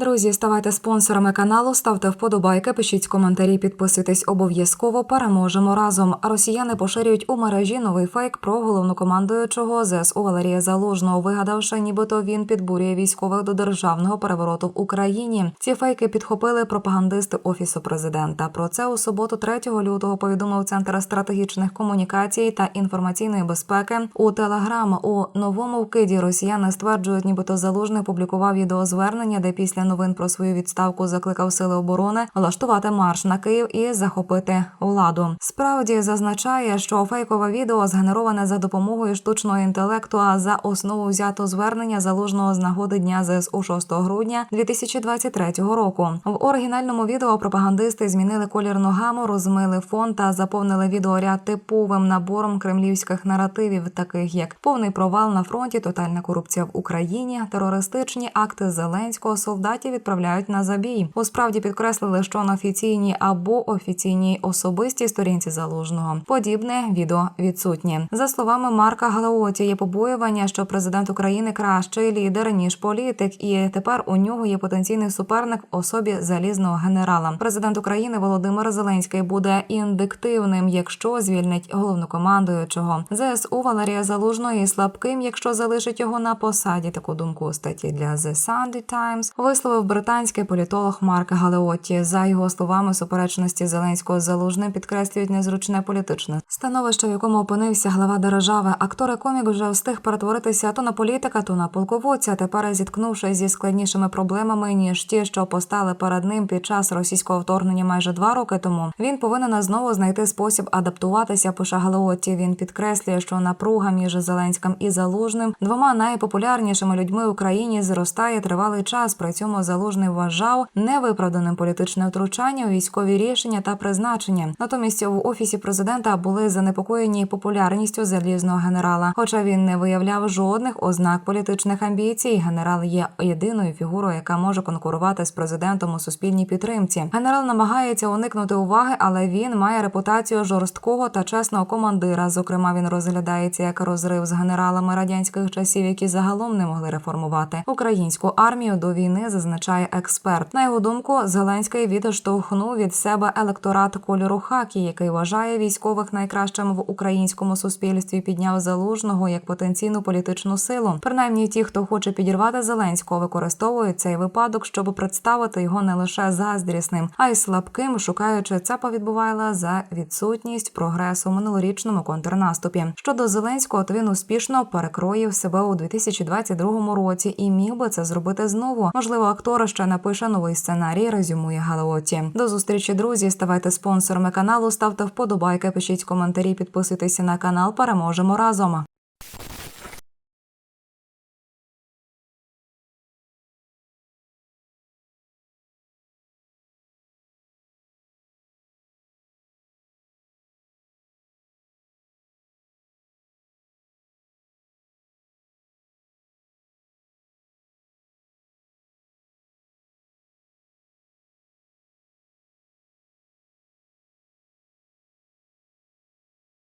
Друзі, ставайте спонсорами каналу, ставте вподобайки, пишіть коментарі, підписуйтесь обов'язково. Переможемо разом. Росіяни поширюють у мережі новий фейк про головнокомандуючого ЗСУ Валерія Залужного, вигадавши, нібито він підбурює військових до державного перевороту в Україні. Ці фейки підхопили пропагандисти офісу президента. Про це у суботу, 3 лютого, повідомив центр стратегічних комунікацій та інформаційної безпеки у Телеграм. У новому вкиді росіяни стверджують, нібито залужний публікував відеозвернення, де після новин про свою відставку закликав сили оборони влаштувати марш на Київ і захопити владу. Справді зазначає, що фейкове відео згенероване за допомогою штучного інтелекту, а за основу взято звернення залужного з нагоди дня ЗСУ 6 грудня 2023 року. В оригінальному відео пропагандисти змінили колірну гаму, розмили фон та заповнили відеоряд типовим набором кремлівських наративів, таких як повний провал на фронті, тотальна корупція в Україні, терористичні акти Зеленського, солдатів відправляють на забій. У справді підкреслили, що на офіційній або офіційній особистій сторінці залужного подібне відео відсутнє. За словами Марка Галеоті, є побоювання, що президент України кращий лідер ніж політик, і тепер у нього є потенційний суперник в особі залізного генерала. Президент України Володимир Зеленський буде індиктивним, якщо звільнить головнокомандуючого ЗСУ Валерія Залужного і слабким, якщо залишить його на посаді. Таку думку у статті для The Sunday Times висловив британський політолог Марк Галеоті. За його словами, суперечності Зеленського з Залужним підкреслюють незручне політичне становище, в якому опинився глава держави. Актор і комік вже встиг перетворитися то на політика, то на полководця. Тепер зіткнувшись зі складнішими проблемами ніж ті, що постали перед ним під час російського вторгнення майже два роки тому. Він повинен знову знайти спосіб адаптуватися. Пише Галеоті. Він підкреслює, що напруга між Зеленським і Залужним двома найпопулярнішими людьми в Україні зростає тривалий час. При цьому Залужний вважав невиправданим політичне втручання у військові рішення та призначення. Натомість в офісі президента були занепокоєні популярністю залізного генерала. Хоча він не виявляв жодних ознак політичних амбіцій. Генерал є єдиною фігурою, яка може конкурувати з президентом у суспільній підтримці. Генерал намагається уникнути уваги, але він має репутацію жорсткого та чесного командира. Зокрема, він розглядається як розрив з генералами радянських часів, які загалом не могли реформувати українську армію до війни. Зазначає експерт. На його думку, Зеленський відштовхнув від себе електорат кольору хакі, який вважає військових найкращим в українському суспільстві. Підняв залужного як потенційну політичну силу. Принаймні, ті, хто хоче підірвати Зеленського, використовують цей випадок, щоб представити його не лише заздрісним, а й слабким, шукаючи цапа відбувайла за відсутність прогресу в минулорічному контрнаступі. Щодо Зеленського, то він успішно перекроїв себе у 2022 році і міг би це зробити знову. Можливо, актор ще напише новий сценарій. Резюмує Галаоті. До зустрічі, друзі. Ставайте спонсорами каналу, ставте вподобайки, пишіть коментарі, підписуйтесь на канал. Переможемо разом.